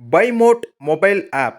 Bymode mobile app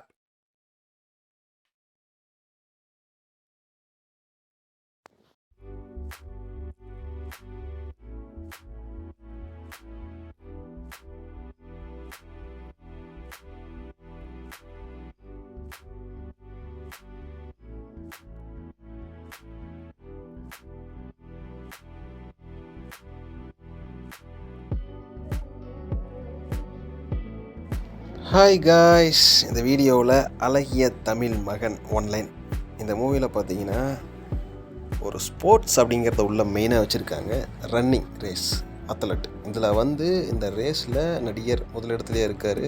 hi guys இந்த வீடியோவில் அழகிய தமிழ் மகன் ஒன்லைன் இந்த மூவியில் பார்த்தீங்கன்னா ஒரு ஸ்போர்ட்ஸ் அப்படிங்கிறத உள்ள மெயினாக வச்சுருக்காங்க ரன்னிங் ரேஸ் அத்லட் இதில் வந்து இந்த ரேஸில் நடிகர் முதலிடத்துலேயே இருக்கார்.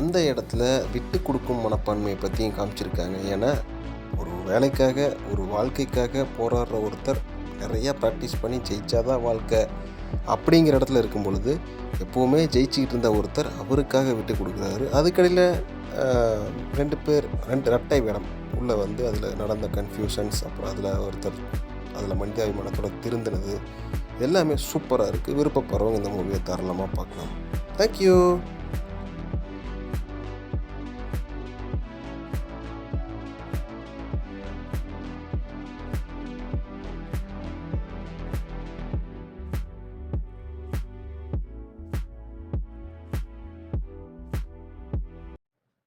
அந்த இடத்துல விட்டு கொடுக்கும் மனப்பான்மையை பற்றியும் காமிச்சிருக்காங்க. ஏன்னா ஒரு வேலைக்காக ஒரு வாழ்க்கைக்காக போராடுற ஒருத்தர் நிறையா ப்ராக்டிஸ் பண்ணி ஜெயிச்சாதான் வாழ்க்கை. அப்படிங்கிற இடத்துல இருக்கும் பொழுது எப்போவுமே ஜெயிச்சுக்கிட்டு இருந்த ஒருத்தர் அவருக்காக விட்டு கொடுக்குறாரு. அதுக்கடையில் ரெண்டு பேர் ரெண்டு ரெட்டை வேடம் உள்ளே வந்து அதில் நடந்த கன்ஃபியூஷன்ஸ் அப்புறம் அதில் ஒருத்தர் அதில் மனிதாபிமானத்தோட திருந்தினது எல்லாமே சூப்பராக இருக்குது விருப்பப்படுறவங்க இந்த மூவியை தாராளமாக பார்க்கலாம். தேங்க்யூ